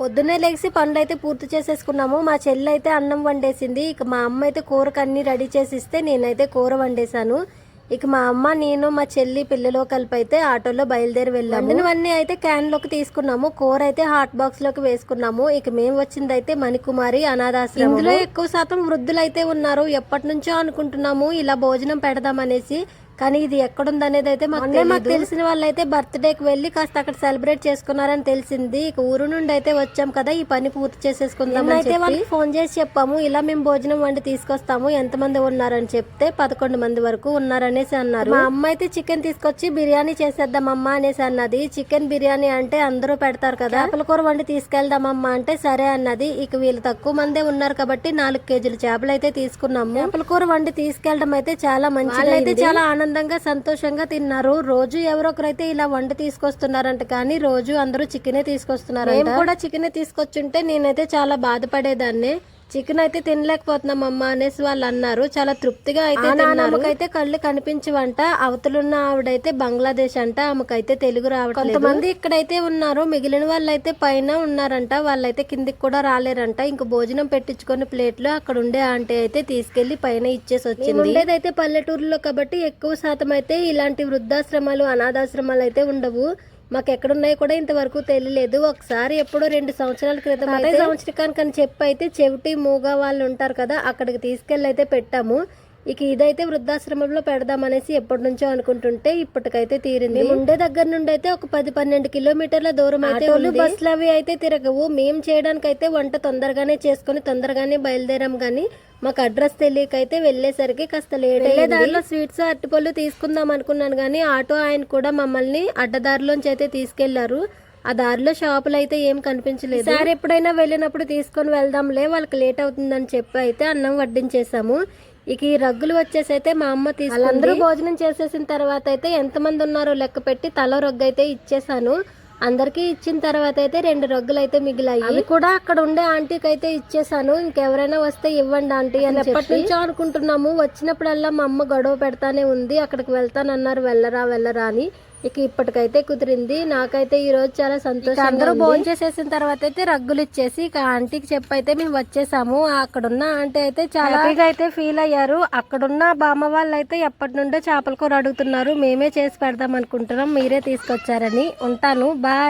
పొద్దున్నే లేచి పనులు అయితే పూర్తి చేసేసుకున్నాము. మా చెల్లి అయితే అన్నం వండేసింది. ఇక మా అమ్మ అయితే కూరకు అన్ని రెడీ చేసి ఇస్తే నేనైతే కూర వండేశాను. ఇక మా అమ్మ నేను మా చెల్లి పిల్లలో కలిపి అయితే ఆటోలో బయలుదేరి వెళ్ళాము. వండినవన్నీ అయితే క్యాన్లోకి తీసుకున్నాము. కూర అయితే హాట్ బాక్స్లోకి వేసుకున్నాము. ఇక మేము వచ్చింది అయితే మణికుమారి అనాథాశ్రమం ఇందులో ఎక్కువ శాతం వృద్ధులు అయితే ఉన్నారు. ఎప్పటి నుంచో అనుకుంటున్నాము ఇలా భోజనం పెడదామనేసి. కానీ ఇది ఎక్కడుందనేది అయితే మాకు మాకు తెలిసిన వాళ్ళు అయితే బర్త్డేకి వెళ్ళి కాస్త అక్కడ సెలబ్రేట్ చేసుకున్నారని తెలిసింది. ఇక ఊరు నుండి అయితే వచ్చాం కదా ఈ పని పూర్తి చేసేసుకుందాం అయితే వాళ్ళకి ఫోన్ చేసి చెప్పాము ఇలా మేము భోజనం వండి తీసుకొస్తాము ఎంత మంది ఉన్నారని చెప్తే పదకొండు మంది వరకు ఉన్నారనేసి అన్నారు. మా అమ్మ అయితే చికెన్ తీసుకొచ్చి బిర్యానీ చేసేద్దాం అమ్మా అనేసి అన్నది. చికెన్ బిర్యానీ అంటే అందరూ పెడతారు కదా. చేపల కూర వండి తీసుకెళ్దామమ్మా అంటే సరే అన్నది. ఇక వీళ్ళు తక్కువ మందే ఉన్నారు కాబట్టి నాలుగు కేజీలు చేపలు అయితే తీసుకున్నాము. చేపల కూర వండి తీసుకెళ్ళడం అయితే చాలా అయితే చాలా ఆనందంగా సంతోషంగా తిన్నారు. రోజు ఎవరో ఒకరైతే ఇలా వంట తీసుకొస్తున్నారంట కానీ రోజు అందరూ చికెనే తీసుకొస్తున్నారు మేము కూడా చికెనే తీసుకొచ్చుంటే నేనైతే చాలా బాధపడేదాన్ని. చికెన్ అయితే తినలేకపోతున్నాం అమ్మ అనేసి వాళ్ళు అన్నారు. చాలా తృప్తిగా అయితే ఆమెకైతే కళ్ళు కనిపించవంట. అవతలున్న ఆవిడైతే బంగ్లాదేశ్ అంట. ఆమెకైతే తెలుగు రావట్లేదు. కొంతమంది ఇక్కడైతే ఉన్నారు. మిగిలిన వాళ్ళు అయితే పైన ఉన్నారంట. వాళ్ళైతే కిందికి కూడా రాలేరంట. ఇంక భోజనం పెట్టించుకొని ప్లేట్లు అక్కడ ఉండే ఆంటీ అయితే తీసుకెళ్ళి పైన ఇచ్చేసి వచ్చింది ఉండేదైతే పల్లెటూరులో కాబట్టి ఎక్కువ శాతం అయితే ఇలాంటి వృద్ధాశ్రమాలు అనాథాశ్రమాలు అయితే ఉండవు. మాకు ఎక్కడున్నాయో కూడా ఇంతవరకు తెలియలేదు. ఒకసారి ఎప్పుడో రెండు సంవత్సరాల క్రితం అయితే సంవత్సరానికి అని చెప్పి అయితే చెవిటి మూగ వాళ్ళు ఉంటారు కదా అక్కడికి తీసుకెళ్ళి అయితే పెట్టాము. ఇక ఇదైతే వృద్ధాశ్రమంలో పెడదామనేసి ఎప్పటి నుంచో అనుకుంటుంటే ఇప్పటికైతే తీరింది. ఉండే దగ్గర నుండి అయితే ఒక పది పన్నెండు కిలోమీటర్ల దూరం అయితే బస్సులు అవి అయితే తిరగవు. మేము చేయడానికి అయితే వంట తొందరగానే చేసుకుని తొందరగానే బయలుదేరాం కానీ మాకు అడ్రస్ తెలియక అయితే వెళ్ళేసరికి కాస్త లేట్ అయ్యే దారిలో స్వీట్స్ అరటిపళ్ళు తీసుకుందాం అనుకున్నాను కానీ ఆటో ఆయన కూడా మమ్మల్ని అడ్డదారిలోంచి అయితే తీసుకెళ్ళారు. ఆ దారిలో షాపులు అయితే ఏం కనిపించలేదు. సార్ ఎప్పుడైనా వెళ్ళినప్పుడు తీసుకొని వెళ్దాంలే వాళ్ళకి లేట్ అవుతుందని చెప్పి అయితే అన్నం వడ్డించేసాము ఇక ఈ రగ్గులు వచ్చేసి అయితే మా అమ్మ తీసుకుంది. అందరూ భోజనం చేసేసిన తర్వాత అయితే ఎంతమంది ఉన్నారో లెక్క పెట్టి తల రొగ్గు అయితే ఇచ్చేసాను. అందరికీ ఇచ్చిన తర్వాత అయితే రెండు రగ్గులు అయితే మిగిలాయి. అవి కూడా అక్కడ ఉండే ఆంటీకి అయితే ఇచ్చేసాను. ఇంకెవరైనా వస్తే ఇవ్వండి ఆంటీ అని ఎప్పటి నుంచో అనుకుంటున్నాము. వచ్చినప్పుడల్లా మా అమ్మ గొడవ పెడతానే ఉంది. అక్కడికి వెళ్తానన్నారు. వెళ్ళరా వెళ్ళరా అని. ఇక ఇప్పటికైతే కుదిరింది. నాకైతే ఈ రోజు చాలా సంతోషం అందరూ భోజనం చేసేసిన తర్వాత అయితే రగ్గులు ఇచ్చేసి ఇక ఆంటీకి చెప్పైతే మేము వచ్చేసాము. అక్కడున్న ఆంటీ అయితే చాలా హ్యాపీగా అయితే ఫీల్ అయ్యారు. అక్కడున్న బామ్మ వాళ్ళు అయితే ఎప్పటి నుండో చేపల కూర అడుగుతున్నారు. మేమే చేసి పెడదాం అనుకుంటున్నాం. మీరే తీసుకొచ్చారని. ఉంటాను. బాయ్